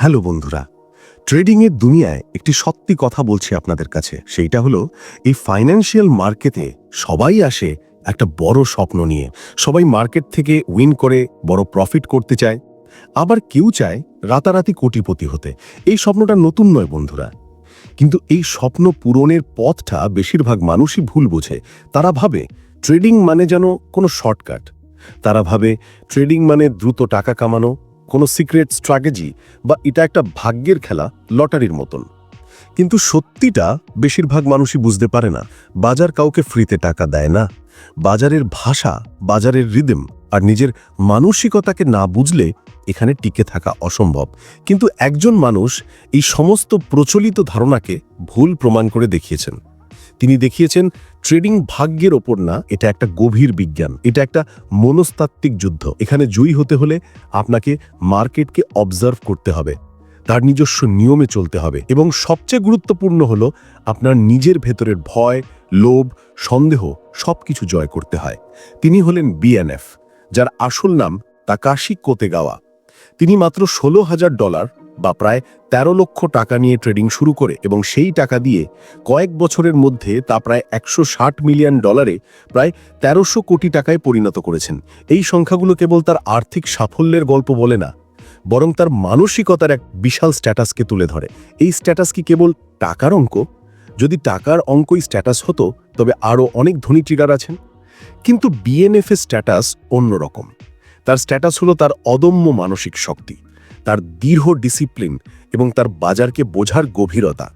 Hello বন্ধুরা, ট্রেডিংয়ের দুনিয়ায় একটি সত্যি কথা বলছি আপনাদের কাছে। সেইটা হলো, এই ফাইন্যান্সিয়াল মার্কেটে সবাই আসে একটা বড় স্বপ্ন নিয়ে। সবাই মার্কেট থেকে উইন করে, বড় প্রফিট করতে চায়। আবার কেউ চায় রাতারাতি কোটিপতি হতে। এই স্বপ্নটা নতুন নয় বন্ধুরা। কিন্তু এই স্বপ্ন পূরণের পথটা বেশিরভাগ মানুষই ভুল বোঝে। তারা ভাবে, ট্রেডিং মানে যেন কোনো শর্টকাট তারা ভাবে, ট্রেডিং মানে দ্রুত টাকা কামানো কোনো সিক্রেট স্ট্র্যাটেজি বা এটা একটা ভাগ্যের খেলা লটারির মতন। কিন্তু সত্যিটা বেশিরভাগ মানুষই বুঝতে পারে না। বাজার কাউকে ফ্রিতে টাকা দেয় না। বাজারের ভাষা, বাজারের রিদম আর নিজের মানসিকতাকে না বুঝলে এখানে টিকে থাকা অসম্ভব। কিন্তু একজন মানুষ এই সমস্ত প্রচলিত ধারণাকে ভুল প্রমাণ করে দেখিয়েছেন। তিনি দেখিয়েছেন, ট্রেডিং ভাগ্যের ওপর না, এটা একটা গভীর বিজ্ঞান। এটা একটা মনস্তাত্ত্বিক যুদ্ধ। এখানে জয়ী হতে হলে আপনাকে মার্কেটকে অবজার্ভ করতে হবে। তার নিজস্ব নিয়মে চলতে হবে। এবং সবচেয়ে গুরুত্বপূর্ণ হলো, আপনার নিজের ভেতরের ভয়, লোভ, সন্দেহ সবকিছু জয় করতে হয়। তিনি হলেন বিএনএফ যার আসল নাম তাকাশি কোতেগাওয়া। তিনি মাত্র ষোলো হাজার ডলার বা প্রায় ১৩ লক্ষ টাকা নিয়ে ট্রেডিং শুরু করে এবং সেই টাকা দিয়ে কয়েক বছরের মধ্যে তা প্রায় একশো ষাট মিলিয়ন ডলারে প্রায় তেরোশো কোটি টাকায় পরিণত করেছেন। এই সংখ্যাগুলো কেবল তার আর্থিক সাফল্যের গল্প বলে না, বরং তার মানসিকতার এক বিশাল স্ট্যাটাসকে তুলে ধরে। এই স্ট্যাটাস কি কেবল টাকার অঙ্ক? যদি টাকার অঙ্কই স্ট্যাটাস হতো, তবে আরও অনেক ধনী ট্রিগার আছেন। কিন্তু বিএনএফ এর স্ট্যাটাস অন্যরকম। তার স্ট্যাটাস হলো তার অদম্য মানসিক শক্তি। তার দীর্ঘ ডিসিপ্লিন এবং তার বাজারকে বোঝার গভীরতা।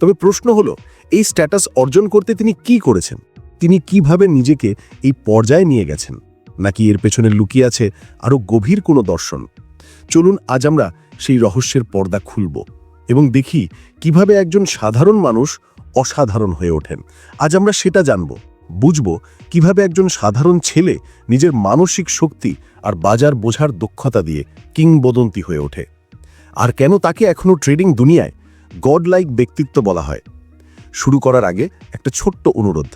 তবে প্রশ্ন হলো, এই স্ট্যাটাস অর্জন করতে তিনি কি করেছেন? তিনি কীভাবে নিজেকে এই পর্যায়ে নিয়ে গেছেন? নাকি এর পেছনে লুকিয়ে আছে আরও গভীর কোনো দর্শন? চলুন আজ আমরা সেই রহস্যের পর্দা খুলব এবং দেখি কীভাবে একজন সাধারণ মানুষ অসাধারণ হয়ে ওঠেন। আজ আমরা সেটা জানব। বুঝব কীভাবে একজন সাধারণ ছেলে নিজের মানসিক শক্তি আর বাজার বোঝার দক্ষতা দিয়ে কিংবদন্তি হয়ে ওঠে। আর কেন তাকে এখনও ট্রেডিং দুনিয়ায় গড লাইক ব্যক্তিত্ব বলা হয়? শুরু করার আগে একটা ছোট্ট অনুরোধ।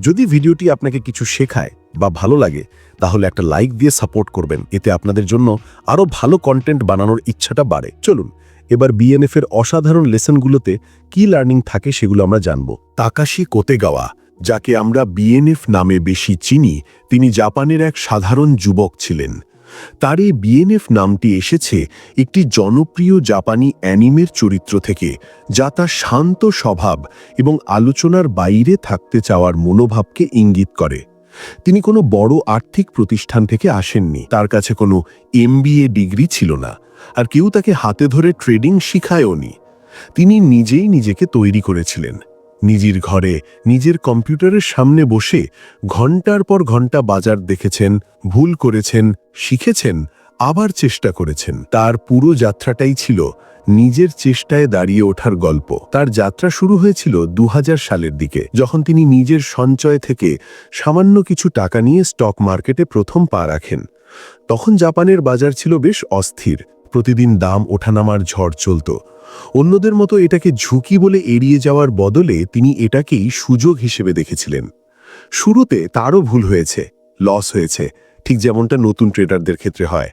যদি ভিডিওটি আপনাকে কিছু শেখায় বা ভালো লাগে, তাহলে একটা লাইক দিয়ে সাপোর্ট করবেন। এতে আপনাদের জন্য আরও ভালো কন্টেন্ট বানানোর ইচ্ছাটা বাড়ে। চলুন, এবার বিএনএফ এর অসাধারণ লেসনগুলোতে কি লার্নিং থাকে সেগুলো আমরা জানব। Takashi Kotegawa. যাকে আমরা বিএনএফ নামে বেশি চিনি, তিনি জাপানের এক সাধারণ যুবক ছিলেন। তার এই বিএনএফ নামটি এসেছে একটি জনপ্রিয় জাপানি অ্যানিমের চরিত্র থেকে, যা তার শান্ত স্বভাব এবং আলোচনার বাইরে থাকতে চাওয়ার মনোভাবকে ইঙ্গিত করে। তিনি কোনো বড় আর্থিক প্রতিষ্ঠান থেকে আসেননি। তার কাছে কোনো এমবিএ ডিগ্রি ছিল না, আর কেউ তাকে হাতে ধরে ট্রেডিং শিখায়ওনি। তিনি নিজেই নিজেকে তৈরি করেছিলেন। নিজের ঘরে, নিজের কম্পিউটারের সামনে বসে ঘণ্টার পর ঘণ্টা বাজার দেখেছেন, ভুল করেছেন, শিখেছেন, আবার চেষ্টা করেছেন। তার পুরো যাত্রাটাই ছিল নিজের চেষ্টায় দাঁড়িয়ে ওঠার গল্প। তার যাত্রা শুরু হয়েছিল দু হাজার সালের দিকে, যখন তিনি নিজের সঞ্চয় থেকে সামান্য কিছু টাকা নিয়ে স্টক মার্কেটে প্রথম পা রাখেন। তখন জাপানের বাজার ছিল বেশ অস্থির। প্রতিদিন দাম ওঠানামার ঝড় চলত। অন্যদের মতো এটাকে ঝুঁকি বলে এড়িয়ে যাওয়ার বদলে তিনি এটাকেই সুযোগ হিসেবে দেখেছিলেন। শুরুতে তারও ভুল হয়েছে লস হয়েছে, ঠিক যেমনটা নতুন ট্রেডারদের ক্ষেত্রে হয়।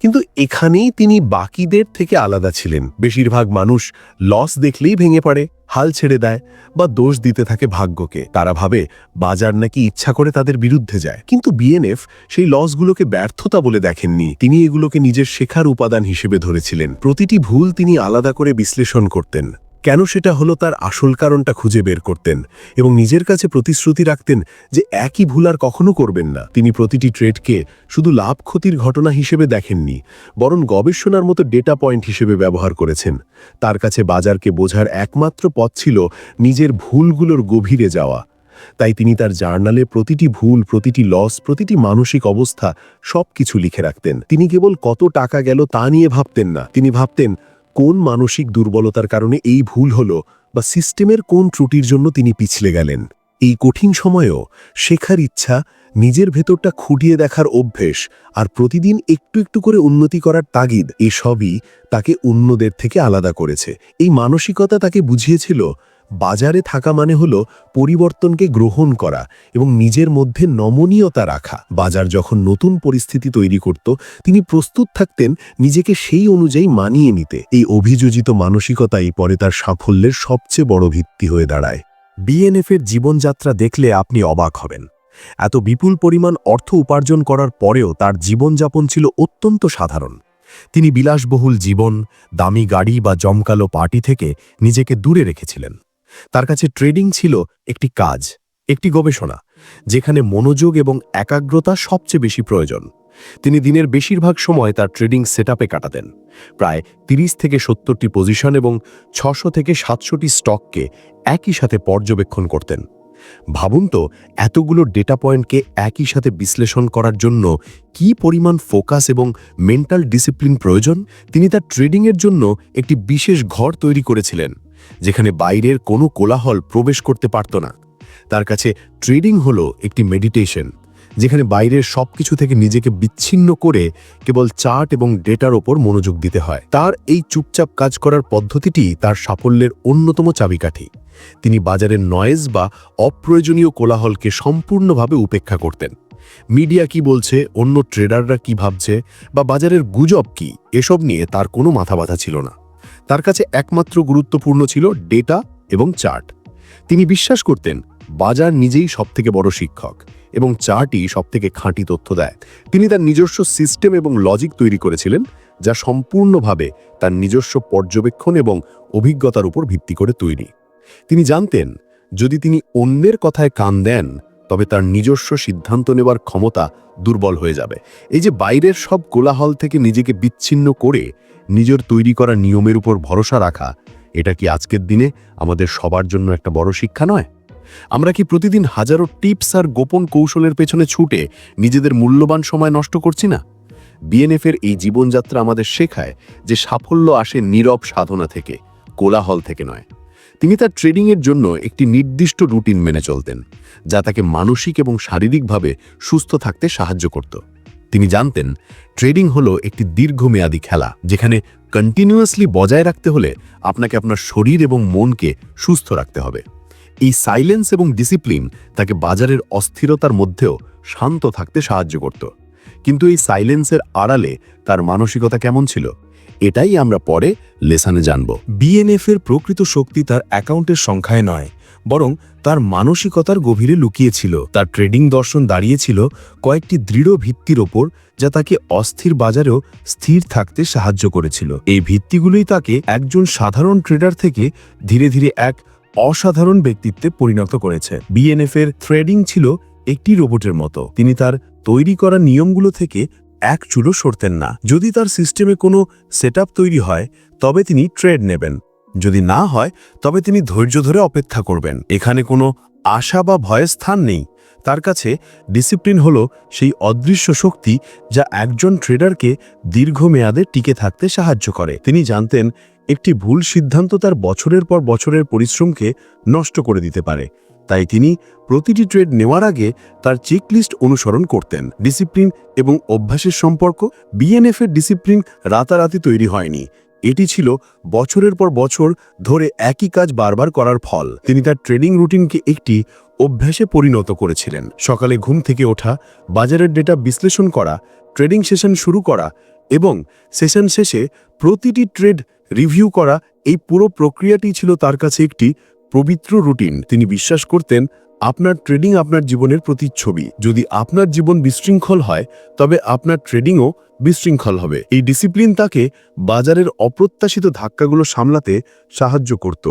কিন্তু এখানেই তিনি বাকিদের থেকে আলাদা ছিলেন। বেশিরভাগ মানুষ লস দেখলেই ভেঙে পড়ে। হাল ছেড়ে দেয় বা দোষ দিতে থাকে ভাগ্যকে। তারা ভাবে, বাজার নাকি ইচ্ছা করে তাদের বিরুদ্ধে যায়। কিন্তু বিএনএফ সেই লসগুলোকে ব্যর্থতা বলে দেখেননি। তিনি এগুলোকে নিজের শেখার উপাদান হিসেবে ধরেছিলেন। প্রতিটি ভুল তিনি আলাদা করে বিশ্লেষণ করতেন। কেন সেটা হলো তার আসল কারণটা খুঁজে বের করতেন এবং নিজের কাছে প্রতিশ্রুতি রাখতেন যে একই ভুল আর কখনো করবেন না। তিনি প্রতিটি ট্রেডকে শুধু লাভ ক্ষতির ঘটনা হিসেবে দেখেননি, বরং গবেষণার মতো ডেটা পয়েন্ট হিসেবে ব্যবহার করেছেন। তার কাছে বাজারকে বোঝার একমাত্র পথ ছিল নিজের ভুলগুলোর গভীরে যাওয়া। তাই তিনি তার জার্নালে প্রতিটি ভুল, প্রতিটি লস, প্রতিটি মানসিক অবস্থা সবকিছু লিখে রাখতেন। তিনি কেবল কত টাকা গেল তা নিয়ে ভাবতেন না। তিনি ভাবতেন কোন মানসিক দুর্বলতার কারণে এই ভুল হলো বা সিস্টেমের কোন ত্রুটির জন্য তিনি পিছলে গেলেন? এই কঠিন সময়েও শেখার ইচ্ছা, নিজের ভেতরটা খুঁটিয়ে দেখার অভ্যেস আর প্রতিদিন একটু একটু করে উন্নতি করার তাগিদ এসবই তাকে অন্যদের থেকে আলাদা করেছে। এই মানসিকতা তাকে বুঝিয়েছিল বাজারে থাকা মানে হলো পরিবর্তনকে গ্রহণ করা এবং নিজের মধ্যে নমনীয়তা রাখা। বাজার যখন নতুন পরিস্থিতি তৈরি করত, তিনি প্রস্তুত থাকতেন নিজেকে সেই অনুযায়ী মানিয়ে নিতে। এই অভিযোজিত মানসিকতাই পরে তার সাফল্যের সবচেয়ে বড় ভিত্তি হয়ে দাঁড়ায়। বিএনএফের জীবনযাত্রা দেখলে আপনি অবাক হবেন। এত বিপুল পরিমাণ অর্থ উপার্জন করার পরেও তার জীবনযাপন ছিল অত্যন্ত সাধারণ। তিনি বিলাসবহুল জীবন, দামি গাড়ি বা জমকালো পার্টি থেকে নিজেকে দূরে রেখেছিলেন। তার কাছে ট্রেডিং ছিল একটি কাজ, একটি গবেষণা, যেখানে মনোযোগ এবং একাগ্রতা সবচেয়ে বেশি প্রয়োজন। তিনি দিনের বেশিরভাগ সময় তার ট্রেডিং সেটআপে কাটাতেন। প্রায় ৩০ থেকে সত্তরটি পজিশন এবং ছশো থেকে সাতশোটি স্টককে একই সাথে পর্যবেক্ষণ করতেন। ভাবুন তো, এতগুলো ডেটা পয়েন্টকে একই সাথে বিশ্লেষণ করার জন্য কি পরিমাণ ফোকাস এবং মেন্টাল ডিসিপ্লিন প্রয়োজন? তিনি তার ট্রেডিংয়ের জন্য একটি বিশেষ ঘর তৈরি করেছিলেন। যেখানে বাইরের কোনো কোলাহল প্রবেশ করতে পারত না। তার কাছে ট্রেডিং হলো একটি মেডিটেশন, যেখানে বাইরের সবকিছু থেকে নিজেকে বিচ্ছিন্ন করে কেবল চার্ট এবং ডেটার ওপর মনোযোগ দিতে হয়। তার এই চুপচাপ কাজ করার পদ্ধতিটি তার সাফল্যের অন্যতম চাবিকাঠি। তিনি বাজারের নয়েজ বা অপ্রয়োজনীয় কোলাহলকে সম্পূর্ণভাবে উপেক্ষা করতেন। মিডিয়া কি বলছে, অন্য ট্রেডাররা কি ভাবছে, বা বাজারের গুজব কি, এসব নিয়ে তার কোনো মাথা ব্যথা ছিল না। তার কাছে একমাত্র গুরুত্বপূর্ণ ছিল ডেটা এবং চার্ট। তিনি বিশ্বাস করতেন, বাজার নিজেই সবথেকে বড় শিক্ষক এবং চার্টই সবথেকে খাঁটি তথ্য দেয়। তিনি তার নিজস্ব সিস্টেম এবং লজিক তৈরি করেছিলেন, যা সম্পূর্ণভাবে তার নিজস্ব পর্যবেক্ষণ এবং অভিজ্ঞতার উপর ভিত্তি করে তৈরি। তিনি জানতেন, যদি তিনি অন্যের কথায় কান দেন তবে তার নিজস্ব সিদ্ধান্ত নেবার ক্ষমতা দুর্বল হয়ে যাবে। এই যে বাইরের সব কোলাহল থেকে নিজেকে বিচ্ছিন্ন করে নিজের তৈরি করা নিয়মের উপর ভরসা রাখা, এটা কি আজকের দিনে আমাদের সবার জন্য একটা বড় শিক্ষা নয়? আমরা কি প্রতিদিন হাজারো টিপস আর গোপন কৌশলের পেছনে ছুটে নিজেদের মূল্যবান সময় নষ্ট করছি না? বিএনএফের এই জীবনযাত্রা আমাদের শেখায় যে সাফল্য আসে নীরব সাধনা থেকে, কোলাহল থেকে নয়। তিনি তার ট্রেডিংয়ের জন্য একটি নির্দিষ্ট রুটিন মেনে চলতেন, যা তাকে মানসিক এবং শারীরিকভাবে সুস্থ থাকতে সাহায্য করত। তিনি জানতেন, ট্রেডিং হলো একটি দীর্ঘমেয়াদী খেলা, যেখানে কন্টিনিউয়াসলি বজায় রাখতে হলে আপনাকে আপনার শরীর এবং মনকে সুস্থ রাখতে হবে। এই সাইলেন্স এবং ডিসিপ্লিন তাকে বাজারের অস্থিরতার মধ্যেও শান্ত থাকতে সাহায্য করত। কিন্তু এই সাইলেন্সের আড়ালে তার মানসিকতা কেমন ছিল? এটাই আমরা পরে লেসানে জানব। বিএনএফ এর প্রকৃত শক্তি তার অ্যাকাউন্টের সংখ্যায় নয়, বরং তার মানসিকতার গভীরে লুকিয়েছিল। তার ট্রেডিং দর্শন দাঁড়িয়েছিল কয়েকটি দৃঢ় ভিত্তির ওপর যা তাকে অস্থির বাজারেও স্থির থাকতে সাহায্য করেছিল। এই ভিত্তিগুলোই তাকে একজন সাধারণ ট্রেডার থেকে ধীরে ধীরে এক অসাধারণ ব্যক্তিত্বে পরিণত করেছে। বিএনএফ এর ট্রেডিং ছিল একটি রোবটের মতো। তিনি তার তৈরি করা নিয়মগুলো থেকে এক চুলো সরতেন না। যদি তার সিস্টেমে কোনো সেট তৈরি হয়, তবে তিনি ট্রেড নেবেন। যদি না হয়, তবে তিনি ধৈর্য ধরে অপেক্ষা করবেন। এখানে কোনো আশা বা ভয়ের স্থান নেই। তার কাছে ডিসিপ্লিন হলো সেই অদৃশ্য শক্তি যা একজন ট্রেডারকে দীর্ঘমেয়াদে টিকে থাকতে সাহায্য করে। তিনি জানতেন, একটি ভুল সিদ্ধান্ত তার বছরের পর বছরের পরিশ্রমকে নষ্ট করে দিতে পারে। তাই তিনি প্রতিটি ট্রেড নেওয়ার আগে তার চেকলিস্ট অনুসরণ করতেন। ডিসিপ্লিন এবং অভ্যাসের সম্পর্ক বিএনএফ এর ডিসিপ্লিন রাতারাতি তৈরি হয়নি। এটি ছিল বছরের পর বছর ধরে একই কাজ বারবার করার ফল। তিনি তার ট্রেডিং রুটিনকে একটি অভ্যাসে পরিণত করেছিলেন। সকালে ঘুম থেকে ওঠা, বাজারের ডেটা বিশ্লেষণ করা ট্রেডিং সেশন শুরু করা এবং সেশন শেষে প্রতিটি ট্রেড রিভিউ করা, এই পুরো প্রক্রিয়াটি ছিল তার কাছে একটি পবিত্র রুটিন, তিনি বিশ্বাস করতেন আপনার ট্রেডিং আপনার জীবনের প্রতিচ্ছবি। যদি আপনার জীবন বিশৃঙ্খল হয়, তবে আপনার ট্রেডিংও বিশৃঙ্খল হবে। এই ডিসিপ্লিন তাকে বাজারের অপ্রত্যাশিত ধাক্কাগুলো সামলাতে সাহায্য করত।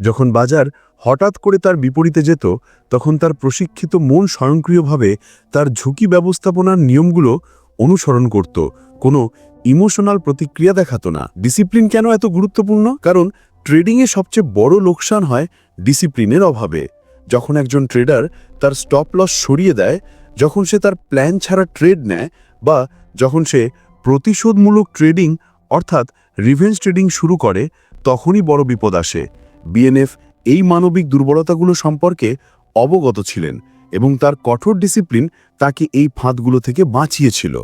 যখন বাজার হঠাৎ করে তার বিপরীতে যেত, তখন তার প্রশিক্ষিত মন স্বয়ংক্রিয়ভাবে তার ঝুঁকি ব্যবস্থাপনার নিয়মগুলো অনুসরণ করত। কোনো ইমোশনাল প্রতিক্রিয়া দেখাতো না। ডিসিপ্লিন কেন এত গুরুত্বপূর্ণ? কারণ ট্রেডিংয়ে সবচেয়ে বড় লোকসান হয় ডিসিপ্লিনের অভাবে। যখন একজন ট্রেডার তার স্টপ লস সরিয়ে দেয়, যখন সে তার প্ল্যান ছাড়া ট্রেড নেয় বা যখন সে প্রতিশোধমূলক ট্রেডিং অর্থাৎ রিভেঞ্জ ট্রেডিং শুরু করে, তখনই বড় বিপদ আসে। বিএনএফ এই মানবিক দুর্বলতাগুলো সম্পর্কে অবগত ছিলেন এবং তার কঠোর ডিসিপ্লিন তাকে এই ফাঁদগুলো থেকে বাঁচিয়েছিল।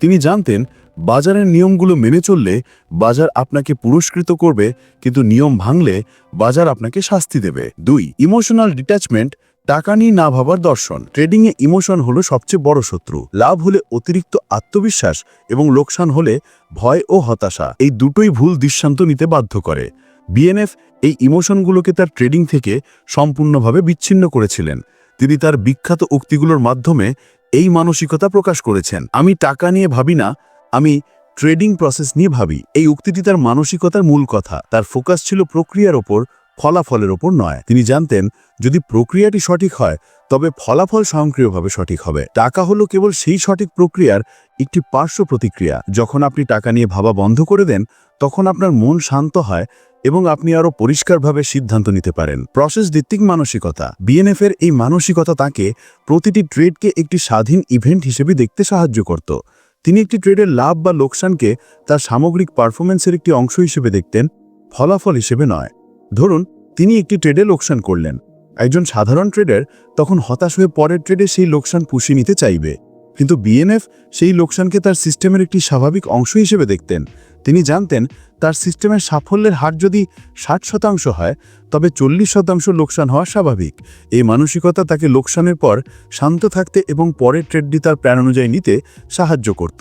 তিনি জানতেন বাজারের নিয়মগুলো মেনে চললে বাজার আপনাকে পুরস্কৃত করবে, কিন্তু নিয়ম ভাঙলে বাজার আপনাকে শাস্তি দেবে। দুই, ইমোশনাল ডিট্যাচমেন্ট, টাকা নিয়ে না ভাবার দর্শন। ট্রেডিংয়ে ইমোশন হলো সবচেয়ে বড় শত্রু। লাভ হলে অতিরিক্ত আত্মবিশ্বাস এবং লোকসান হলে ভয় ও হতাশা। এই দুটোই ভুল দৃষ্টান্ত নিতে বাধ্য করে। বিএনএফ এই ইমোশনগুলোকে তার ট্রেডিং থেকে সম্পূর্ণভাবে বিচ্ছিন্ন করেছিলেন। তিনি তার বিখ্যাত উক্তিগুলোর মাধ্যমে এই মানসিকতা প্রকাশ করেছেন। আমি টাকা নিয়ে ভাবি না আমি ট্রেডিং প্রসেস নিয়ে ভাবি। এই উক্তিটি তার মানসিকতার মূল কথা। তার ফোকাস ছিল প্রক্রিয়ার ওপর, ফলাফলের ওপর নয়। তিনি জানতেন, যদি প্রক্রিয়াটি সঠিক হয়, তবে ফলাফল স্বয়ংক্রিয়ভাবে সঠিক হবে। টাকা হলো কেবল সেই সঠিক প্রক্রিয়ার একটি পার্শ্ব প্রতিক্রিয়া। যখন আপনি টাকা নিয়ে ভাবা বন্ধ করে দেন, তখন আপনার মন শান্ত হয় এবং আপনি আরও পরিষ্কারভাবে সিদ্ধান্ত নিতে পারেন। প্রসেস ভিত্তিক মানসিকতা। বিএনএফ এর এই মানসিকতা তাকে প্রতিটি ট্রেডকে একটি স্বাধীন ইভেন্ট হিসেবে দেখতে সাহায্য করত। তিনি একটি ট্রেডের লাভ বা লোকসানকে তার সামগ্রিক পারফরমেন্সের একটি অংশ হিসেবে দেখতেন, ফলাফল হিসেবে নয়। ধরুন, তিনি একটি ট্রেডে লোকসান করলেন। একজন সাধারণ ট্রেডার তখন হতাশ হয়ে পরের ট্রেডে সেই লোকসান পুষিয়ে নিতে চাইবে। কিন্তু বিএনএফ সেই লোকসানকে তার সিস্টেমের একটি স্বাভাবিক অংশ হিসেবে দেখতেন তিনি জানতেন তার সিস্টেমের সাফল্যের হার যদি ষাট শতাংশ হয়, তবে চল্লিশ শতাংশ লোকসান হওয়া স্বাভাবিক। এই মানসিকতা তাকে লোকসানের পর শান্ত থাকতে এবং পরের ট্রেডটি তার প্ল্যান অনুযায়ী নিতে সাহায্য করত।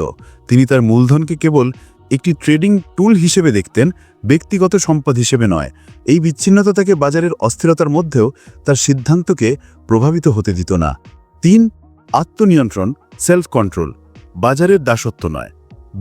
তিনি তার মূলধনকে কেবল একটি ট্রেডিং টুল হিসেবে দেখতেন, ব্যক্তিগত সম্পদ হিসেবে নয়। এই বিচ্ছিন্নতা তাকে বাজারের অস্থিরতার মধ্যেও তার সিদ্ধান্তকে প্রভাবিত হতে দিত না। তিন, আত্মনিয়ন্ত্রণ সেলফ কন্ট্রোল বাজারের দাসত্ব নয়।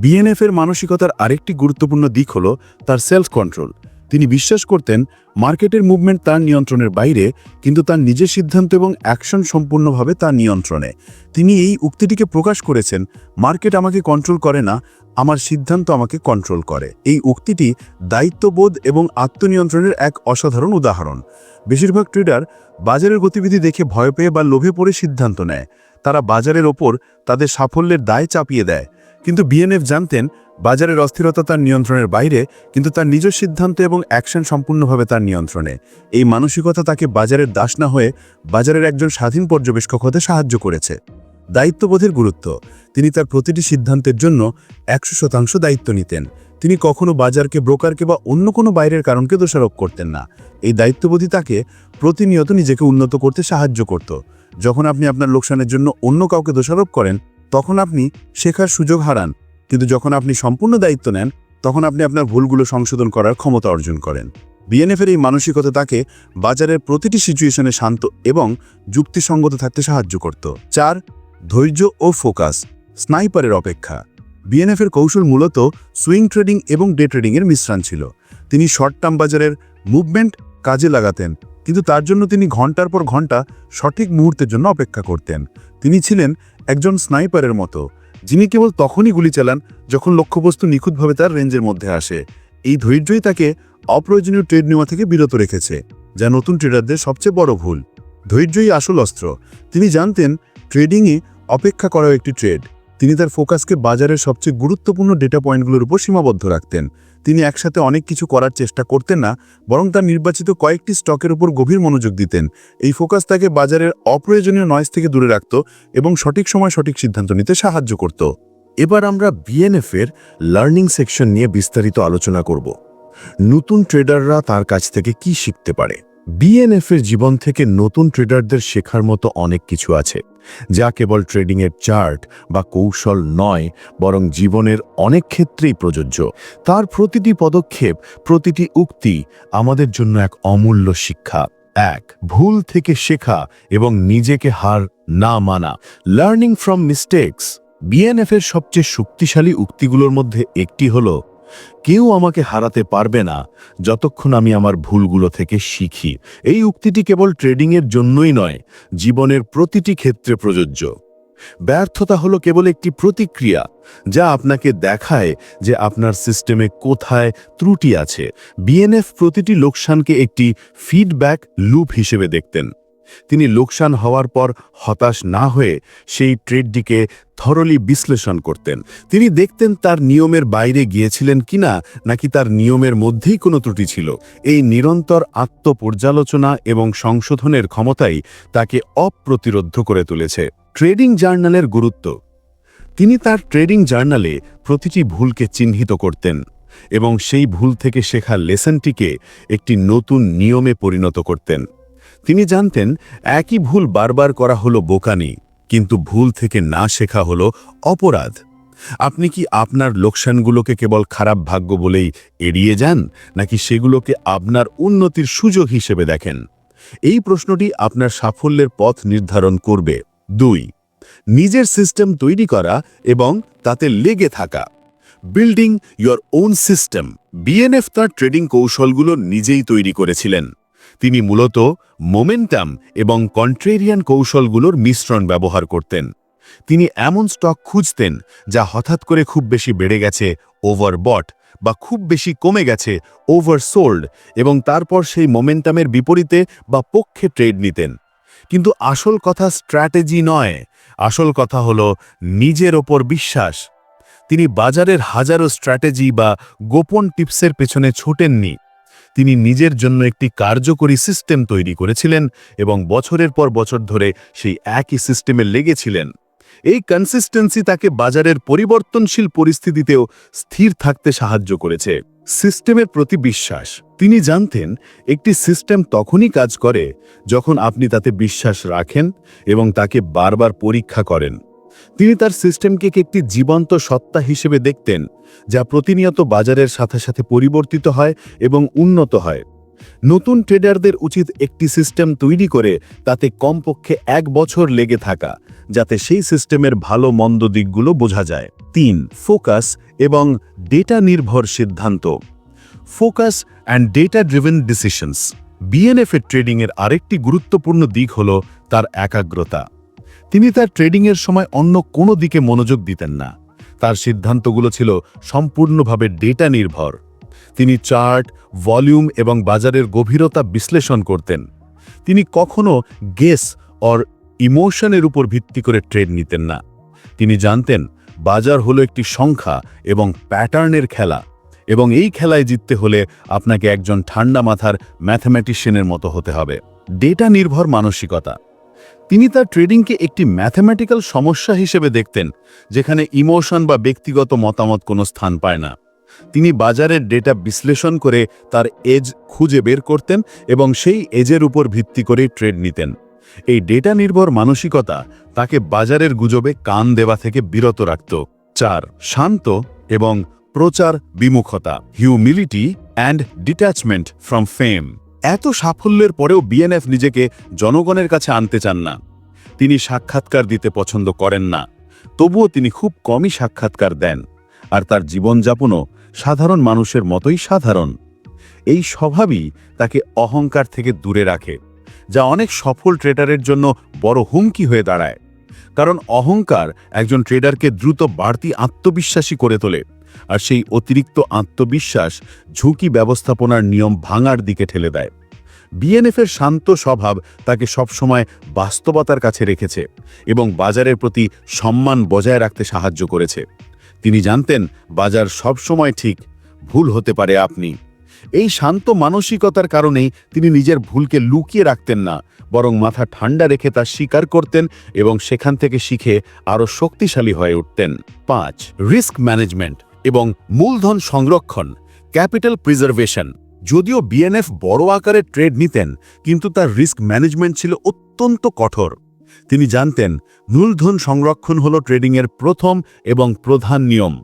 বিএনএফ এর মানসিকতার আরেকটি গুরুত্বপূর্ণ দিক হল তার সেলফ কন্ট্রোল তিনি বিশ্বাস করতেন মার্কেটের মুভমেন্ট তার নিয়ন্ত্রণের বাইরে, কিন্তু তার নিজের সিদ্ধান্ত এবং অ্যাকশন সম্পূর্ণভাবে তার নিয়ন্ত্রণে। তিনি এই উক্তিটিকে প্রকাশ করেছেন মার্কেট আমাকে কন্ট্রোল করে না, আমার সিদ্ধান্ত আমাকে কন্ট্রোল করে। এই উক্তিটি দায়িত্ববোধ এবং আত্মনিয়ন্ত্রণের এক অসাধারণ উদাহরণ। বেশিরভাগ ট্রেডার বাজারের গতিবিধি দেখে ভয় পেয়ে বা লোভে পড়ে সিদ্ধান্ত নেয়। তারা বাজারের ওপর তাদের সাফল্যের দায় চাপিয়ে দেয়। কিন্তু বিএনএফ জানতেন বাজারের অস্থিরতা তার নিয়ন্ত্রণের বাইরে, কিন্তু তার নিজ সিদ্ধান্ত এবং অ্যাকশন সম্পূর্ণভাবে তার নিয়ন্ত্রণে। এই মানসিকতা তাকে বাজারের দাস না হয়ে বাজারের একজন স্বাধীন পর্যবেক্ষক হতে সাহায্য করেছে। দায়িত্ববোধের গুরুত্ব। তিনি তার প্রতিটি সিদ্ধান্তের জন্য একশো শতাংশ দায়িত্ব নিতেন। তিনি কখনো বাজারকে, ব্রোকারকে বা অন্য কোনো বাইরের কারণকে দোষারোপ করতেন না। এই দায়িত্ববোধই তাকে প্রতিনিয়ত নিজেকে উন্নত করতে সাহায্য করত। যখন আপনি আপনার লোকসানের জন্য অন্য কাউকে দোষারোপ করেন তখন আপনি শেখার সুযোগ হারান। কিন্তু যখন আপনি সম্পূর্ণ দায়িত্ব নেন, তখন আপনি আপনার ভুলগুলো সংশোধন করার ক্ষমতা অর্জন করেন। বিএনএফের এই মানসিকতা তাকে বাজারের প্রতিটি সিচুয়েশনে শান্ত এবং যুক্তিসঙ্গত থাকতে সাহায্য করত। চার, ধৈর্য ও ফোকাস, স্নাইপারের অপেক্ষা। বিএনএফের কৌশল মূলত সুইং ট্রেডিং এবং ডে ট্রেডিংয়ের মিশ্রণ ছিল। তিনি শর্ট টার্ম বাজারের মুভমেন্ট কাজে লাগাতেন, কিন্তু তার জন্য তিনি ঘণ্টার পর ঘণ্টা সঠিক মুহূর্তের জন্য অপেক্ষা করতেন। তিনি ছিলেন একজন স্নাইপারের মতো। যিনি কেবল তখনই গুলি চালান যখন লক্ষ্যবস্তু নিখুঁতভাবে তার রেঞ্জের মধ্যে আসে। এই ধৈর্যই তাকে অপ্রয়োজনীয় ট্রেড নেওয়া থেকে বিরত রেখেছে, যা নতুন ট্রেডারদের সবচেয়ে বড় ভুল। ধৈর্যই আসল অস্ত্র। তিনি জানতেন ট্রেডিংয়ে অপেক্ষা করাও একটি ট্রেড। তিনি তার ফোকাসকে বাজারের সবচেয়ে গুরুত্বপূর্ণ ডেটা পয়েন্টগুলোর উপর সীমাবদ্ধ রাখতেন। তিনি একসাথে অনেক কিছু করার চেষ্টা করতেন না, বরং তার নির্বাচিত কয়েকটি স্টকের উপর গভীর মনোযোগ দিতেন। এই ফোকাস তাকে বাজারের অপ্রয়োজনীয় নয়েজ থেকে দূরে রাখত এবং সঠিক সময় সঠিক সিদ্ধান্ত নিতে সাহায্য করত। এবার আমরা বিএনএফ এর লার্নিং সেকশন নিয়ে বিস্তারিত আলোচনা করব। নতুন ট্রেডাররা তার কাছ থেকে কি শিখতে পারে? বিএনএফ এর জীবন থেকে নতুন ট্রেডারদের শেখার মতো অনেক কিছু আছে, যা কেবল ট্রেডিংয়ের চার্ট বা কৌশল নয়, বরং জীবনের অনেক ক্ষেত্রেই প্রযোজ্য। তার প্রতিটি পদক্ষেপ, প্রতিটি উক্তি আমাদের জন্য এক অমূল্য শিক্ষা। এক, ভুল থেকে শেখা এবং নিজেকে হার না মানা। লার্নিং ফ্রম মিস্টেক্স বিএনএফ এর সবচেয়ে শক্তিশালী উক্তিগুলোর মধ্যে একটি হল কেউ আমাকে হারাতে পারবে না যতক্ষণ আমি আমার ভুলগুলো থেকে শিখি। এই উক্তিটি কেবল ট্রেডিংয়ের জন্যই নয়, জীবনের প্রতিটি ক্ষেত্রে প্রযোজ্য। ব্যর্থতা হলো কেবল একটি প্রতিক্রিয়া যা আপনাকে দেখায় যে আপনার সিস্টেমে কোথায় ত্রুটি আছে। বিএনএফ প্রতিটি লোকসানকে একটি ফিডব্যাক লুপ হিসেবে দেখতেন। তিনি লোকসান হওয়ার পর হতাশ না হয়ে সেই ট্রেডটিকে থরলি বিশ্লেষণ করতেন। তিনি দেখতেন তার নিয়মের বাইরে গিয়েছিলেন কিনা, নাকি তার নিয়মের মধ্যেই কোনো ত্রুটি ছিল। এই নিরন্তর আত্মপর্যালোচনা এবং সংশোধনের ক্ষমতাই তাকে অপ্রতিরোধ করে তুলেছে। ট্রেডিং জার্নালের গুরুত্ব। তিনি তার ট্রেডিং জার্নালে প্রতিটি ভুলকে চিহ্নিত করতেন এবং সেই ভুল থেকে শেখা লেসনটিকে একটি নতুন নিয়মে পরিণত করতেন। তিনি জানতেন, একই ভুল বারবার করা হলো বোকানি কিন্তু ভুল থেকে না শেখা হলো অপরাধ। আপনি কি আপনার লোকসানগুলোকে কেবল খারাপ ভাগ্য বলেই এড়িয়ে যান, নাকি সেগুলোকে আপনার উন্নতির সুযোগ হিসেবে দেখেন? এই প্রশ্নটি আপনার সাফল্যের পথ নির্ধারণ করবে। দুই, নিজের সিস্টেম তৈরি করা এবং তাতে লেগে থাকা। Building your own system. BNF তার ট্রেডিং কৌশলগুলো নিজেই তৈরি করেছিলেন। তিনি মূলত মোমেন্টাম এবং কন্ট্রেরিয়ান কৌশলগুলোর মিশ্রণ ব্যবহার করতেন। তিনি এমন স্টক খুঁজতেন যা হঠাৎ করে খুব বেশি বেড়ে গেছে ওভারবট বা খুব বেশি কমে গেছে ওভারসোল্ড এবং তারপর সেই মোমেন্টামের বিপরীতে বা পক্ষে ট্রেড নিতেন। কিন্তু আসল কথা স্ট্র্যাটেজি নয়, আসল কথা হলো নিজের ওপর বিশ্বাস। তিনি বাজারের হাজারো স্ট্র্যাটেজি বা গোপন টিপসের পেছনে ছোটেননি। তিনি নিজের জন্য একটি কার্যকরী সিস্টেম তৈরি করেছিলেন এবং বছরের পর বছর ধরে সেই একই সিস্টেমে লেগেছিলেন। এই কনসিস্টেন্সি তাকে বাজারের পরিবর্তনশীল পরিস্থিতিতেও স্থির থাকতে সাহায্য করেছে। সিস্টেমের প্রতি বিশ্বাস। তিনি জানতেন, একটি সিস্টেম তখনই কাজ করে যখন আপনি তাতে বিশ্বাস রাখেন এবং তাকে বারবার পরীক্ষা করেন। তিনি তার সিস্টেমকে একটি জীবন্ত সত্তা হিসেবে দেখতেন, যা প্রতিনিয়ত বাজারের সাথে সাথে পরিবর্তিত হয় এবং উন্নত হয়। নতুন ট্রেডারদের উচিত একটি সিস্টেম তৈরি করে তাতে কমপক্ষে এক বছর লেগে থাকা, যাতে সেই সিস্টেমের ভালো মন্দ দিকগুলো বোঝা যায়। তিন, ফোকাস এবং ডেটা নির্ভর সিদ্ধান্ত। Focus and data driven decisions. বিএনএফের ট্রেডিংয়ের আরেকটি গুরুত্বপূর্ণ দিক হল তার একাগ্রতা। তিনি তার ট্রেডিংয়ের সময় অন্য কোনো দিকে মনোযোগ দিতেন না। তার সিদ্ধান্তগুলো ছিল সম্পূর্ণভাবে ডেটা নির্ভর। তিনি চার্ট, ভলিউম এবং বাজারের গভীরতা বিশ্লেষণ করতেন। তিনি কখনো গেস অর ইমোশনের উপর ভিত্তি করে ট্রেড নিতেন না। তিনি জানতেন, বাজার হলো একটি সংখ্যা এবং প্যাটার্নের খেলা এবং এই খেলায় জিততে হলে আপনাকে একজন ঠান্ডা মাথার ম্যাথমেটিশিয়ানের মতো হতে হবে। ডেটা নির্ভর মানসিকতা। তিনি তার ট্রেডিংকে একটি ম্যাথমেটিক্যাল সমস্যা হিসেবে দেখতেন, যেখানে ইমোশন বা ব্যক্তিগত মতামত কোনো স্থান পায় না। তিনি বাজারের ডেটা বিশ্লেষণ করে তার এজ খুঁজে বের করতেন এবং সেই এজের উপর ভিত্তি করে ট্রেড নিতেন। এই ডেটা নির্ভর মানসিকতা তাকে বাজারের গুজবে কান দেওয়া থেকে বিরত রাখত। চার, শান্ত এবং প্রচার বিমুখতা humility and detachment from fame এত সাফল্যের পরেও বিএনএফ নিজেকে জনগণের কাছে আনতে চান না। তিনি সাক্ষাৎকার দিতে পছন্দ করেন না। তবুও তিনি খুব কমই সাক্ষাৎকার দেন। আর তার জীবনযাপনও সাধারণ মানুষের মতোই সাধারণ। এই স্বভাবই তাকে অহংকার থেকে দূরে রাখে, যা অনেক সফল ট্রেডারের জন্য বড় হুমকি হয়ে দাঁড়ায়। কারণ অহংকার একজন ট্রেডারকে দ্রুত বাড়তি আত্মবিশ্বাসী করে তোলে। আর সেই অতিরিক্ত আত্মবিশ্বাস ঝুঁকি ব্যবস্থাপনার নিয়ম ভাঙার দিকে ঠেলে দেয়। বিএনএফের শান্ত স্বভাব তাকে সবসময় বাস্তবতার কাছে রেখেছে এবং বাজারের প্রতি সম্মান বজায় রাখতে সাহায্য করেছে। তিনি জানতেন, বাজার সবসময় ঠিক, ভুল হতে পারে আপনি। এই শান্ত মানসিকতার কারণেই তিনি নিজের ভুলকে লুকিয়ে রাখতেন না, বরং মাথা ঠান্ডা রেখে তা স্বীকার করতেন এবং সেখান থেকে শিখে আরও শক্তিশালী হয়ে উঠতেন। পাঁচ, রিস্ক ম্যানেজমেন্ট। এবং মূলধন সংরক্ষণ, ক্যাপিটাল প্রিজার্ভেশন। যদিও বিএনএফ বড় আকারে ট্রেড নিতেন, কিন্তু তার রিস্ক ম্যানেজমেন্ট ছিল অত্যন্ত কঠোর। তিনি জানতেন, মূলধন সংরক্ষণ হল ট্রেডিংয়ের প্রথম এবং প্রধান নিয়ম।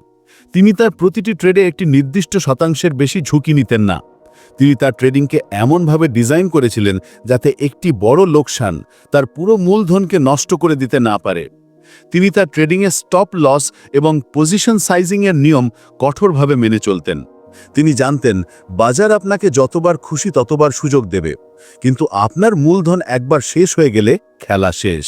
তিনি তার প্রতিটি ট্রেডে একটি নির্দিষ্ট শতাংশের বেশি ঝুঁকি নিতেন না। তিনি তার ট্রেডিংকে এমনভাবে ডিজাইন করেছিলেন যাতে একটি বড় লোকসান তার পুরো মূলধনকে নষ্ট করে দিতে না পারে। তিনি তার ট্রেডিংয়ে স্টপ লস এবং পজিশন সাইজিংয়ের নিয়ম কঠোরভাবে মেনে চলতেন। তিনি জানতেন, বাজার আপনাকে যতবার খুশি ততবার সুযোগ দেবে। কিন্তু আপনার মূলধন একবার শেষ হয়ে গেলে খেলা শেষ।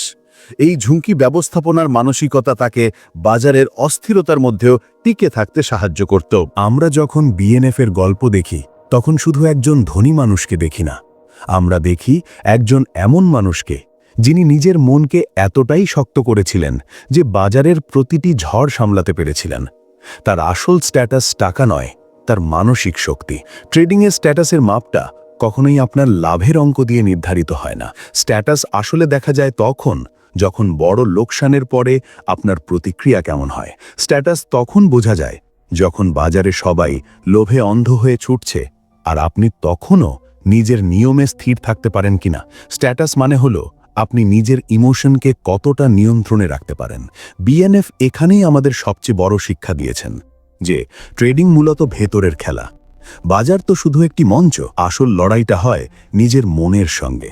এই ঝুঁকি ব্যবস্থাপনার মানসিকতা তাকে বাজারের অস্থিরতার মধ্যেও টিকে থাকতে সাহায্য করত। আমরা যখন বিএনএফ এর গল্প দেখি, তখন শুধু একজন ধনী মানুষকে দেখি না। আমরা দেখি একজন এমন মানুষকে যিনি নিজের মনকে এতটাই শক্ত করেছিলেন যে বাজারের প্রতিটি ঝড় সামলাতে পেরেছিলেন। তার আসল স্ট্যাটাস টাকা নয়, তার মানসিক শক্তি। ট্রেডিংয়ের স্ট্যাটাসের মাপটা কখনোই আপনার লাভের অঙ্ক দিয়ে নির্ধারিত হয় না। স্ট্যাটাস আসলে দেখা যায় তখন, যখন বড় লোকসানের পরে আপনার প্রতিক্রিয়া কেমন হয়। স্ট্যাটাস তখন বোঝা যায়, যখন বাজারে সবাই লোভে অন্ধ হয়ে ছুটছে, আর আপনি তখনও নিজের নিয়মে স্থির থাকতে পারেন কিনা। স্ট্যাটাস মানে হলো আপনি নিজের ইমোশনকে কতটা নিয়ন্ত্রণে রাখতে পারেন। বিএনএফ এখানেই আমাদের সবচেয়ে বড় শিক্ষা দিয়েছেন যে, ট্রেডিং মূলত ভেতরের খেলা। বাজার তো শুধু একটি মঞ্চ, আসল লড়াইটা হয় নিজের মনের সঙ্গে।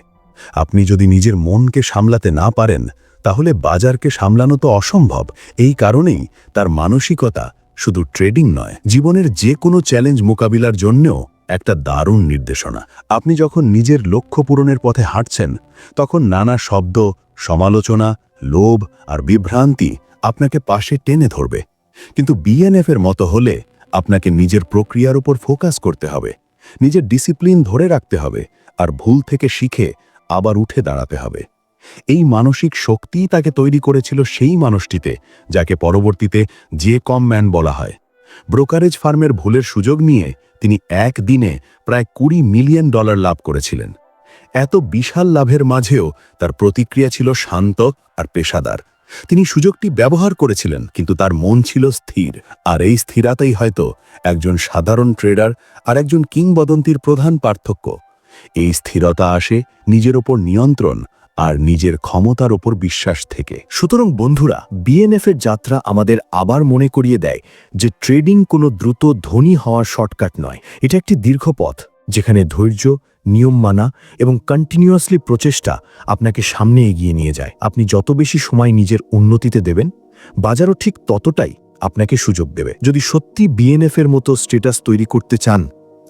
আপনি যদি নিজের মনকে সামলাতে না পারেন, তাহলে বাজারকে সামলানো তো অসম্ভব। এই কারণেই তার মানসিকতা শুধু ট্রেডিং নয়, জীবনের যে কোনো চ্যালেঞ্জ মোকাবিলার জন্যও একটা দারুণ নির্দেশনা। আপনি যখন নিজের লক্ষ্য পূরণের পথে হাঁটছেন, তখন নানা শব্দ, সমালোচনা, লোভ আর বিভ্রান্তি আপনাকে পাশে টেনে ধরবে। কিন্তু বিএনএফ এর মতো হলে আপনাকে নিজের প্রক্রিয়ার উপর ফোকাস করতে হবে, নিজের ডিসিপ্লিন ধরে রাখতে হবে আর ভুল থেকে শিখে আবার উঠে দাঁড়াতে হবে। এই মানসিক শক্তিই তাকে তৈরি করেছিল সেই মানুষটিতে, যাকে পরবর্তীতে যে কম ম্যান বলা হয়। ব্রোকারেজ ফার্মের ভুলের সুযোগ নিয়ে তিনি এক দিনে প্রায় কুড়ি মিলিয়ন ডলার লাভ করেছিলেন। এত বিশাল লাভের মাঝেও তার প্রতিক্রিয়া ছিল শান্ত আর পেশাদার। তিনি সুযোগটি ব্যবহার করেছিলেন, কিন্তু তার মন ছিল স্থির। আর এই স্থিরতাই হয়তো একজন সাধারণ ট্রেডার আর একজন কিংবদন্তির প্রধান পার্থক্য। এই স্থিরতা আসে নিজের ওপর নিয়ন্ত্রণ আর নিজের ক্ষমতার ওপর বিশ্বাস থেকে। সুতরাং বন্ধুরা বিএনএফ এর যাত্রা আমাদের আবার মনে করিয়ে দেয় যে ট্রেডিং কোনো দ্রুত ধনী হওয়ার শর্টকাট নয়। এটা একটি দীর্ঘ পথ, যেখানে ধৈর্য, নিয়ম মানা এবং কন্টিনিউয়াসলি প্রচেষ্টা আপনাকে সামনে এগিয়ে নিয়ে যায়। আপনি যত বেশি সময় নিজের উন্নতিতে দেবেন, বাজারও ঠিক ততটাই আপনাকে সুযোগ দেবে। যদি সত্যি বিএনএফ এর মতো স্টেটাস তৈরি করতে চান,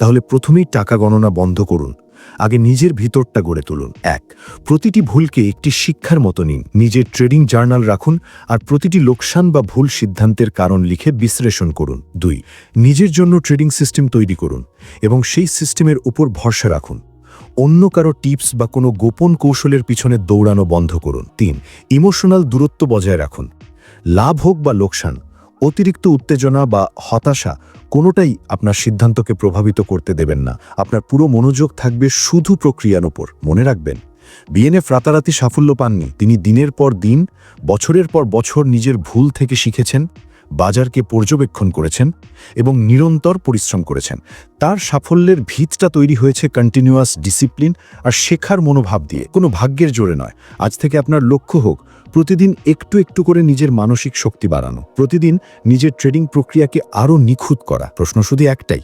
তাহলে প্রথমেই টাকা গণনা বন্ধ করুন। আগে নিজের ভিতরটা গড়ে তুলুন। এক, প্রতিটি ভুলকে একটি শিক্ষার মতো নিন। নিজের ট্রেডিং জার্নাল রাখুন আর প্রতিটি লোকসান বা ভুল সিদ্ধান্তের কারণ লিখে বিশ্লেষণ করুন। দুই, নিজের জন্য ট্রেডিং সিস্টেম তৈরি করুন এবং সেই সিস্টেমের উপর ভরসা রাখুন। অন্য কারও টিপস বা কোনো গোপন কৌশলের পিছনে দৌড়ানো বন্ধ করুন। তিন, ইমোশনাল দূরত্ব বজায় রাখুন। লাভ হোক বা লোকসান অতিরিক্ত উত্তেজনা বা হতাশা কোনোটাই আপনার সিদ্ধান্তকে প্রভাবিত করতে দেবেন না। আপনার পুরো মনোযোগ থাকবে শুধু প্রক্রিয়ার ওপর। মনে রাখবেন, বিএনএফ রাতারাতি সাফল্য পাননি। তিনি দিনের পর দিন, বছরের পর বছর নিজের ভুল থেকে শিখেছেন। বাজারকে পর্যবেক্ষণ করেছেন এবং নিরন্তর পরিশ্রম করেছেন। তার সাফল্যের ভিতটা তৈরি হয়েছে কন্টিনিউয়াস ডিসিপ্লিন আর শেখার মনোভাব দিয়ে। কোনো ভাগ্যের জোরে নয়। আজ থেকে আপনার লক্ষ্য হোক, প্রতিদিন একটু একটু করে নিজের মানসিক শক্তি বাড়ানো। প্রতিদিন নিজের ট্রেডিং প্রক্রিয়াকে আরও নিখুঁত করা। প্রশ্ন শুধু একটাই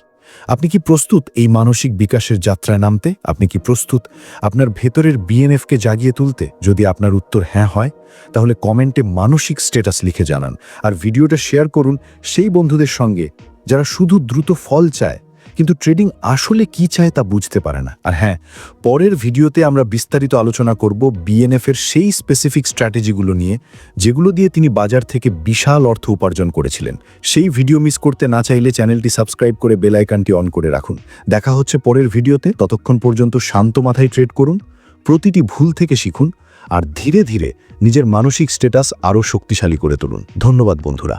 আপনি কি প্রস্তুত এই মানসিক বিকাশের যাত্রায় নামতে? আপনি কি প্রস্তুত আপনার ভেতরের বিএনএফকে জাগিয়ে তুলতে? যদি আপনার উত্তর হ্যাঁ হয়, তাহলে কমেন্টে মানসিক স্টেটাস লিখে জানান। আর ভিডিওটা শেয়ার করুন সেই বন্ধুদের সঙ্গে যারা শুধু দ্রুত ফল চায়। কিন্তু ট্রেডিং আসলে কি চায় তা বুঝতে পারে না। আর হ্যাঁ পরের ভিডিওতে আমরা বিস্তারিত আলোচনা করব বিএনএফ এর সেই স্পেসিফিক স্ট্র্যাটেজিগুলো নিয়ে, যেগুলো দিয়ে তিনি বাজার থেকে বিশাল অর্থ উপার্জন করেছিলেন। সেই ভিডিও মিস করতে না চাইলে চ্যানেলটি সাবস্ক্রাইব করে বেল আইকনটি অন করে রাখুন। দেখা হচ্ছে পরের ভিডিওতে। ততক্ষণ পর্যন্ত শান্ত মাথায় ট্রেড করুন, প্রতিটি ভুল থেকে শিখুন, আর ধীরে ধীরে নিজের মানসিক স্ট্যাটাস আরও শক্তিশালী করে তুলুন। ধন্যবাদ বন্ধুরা।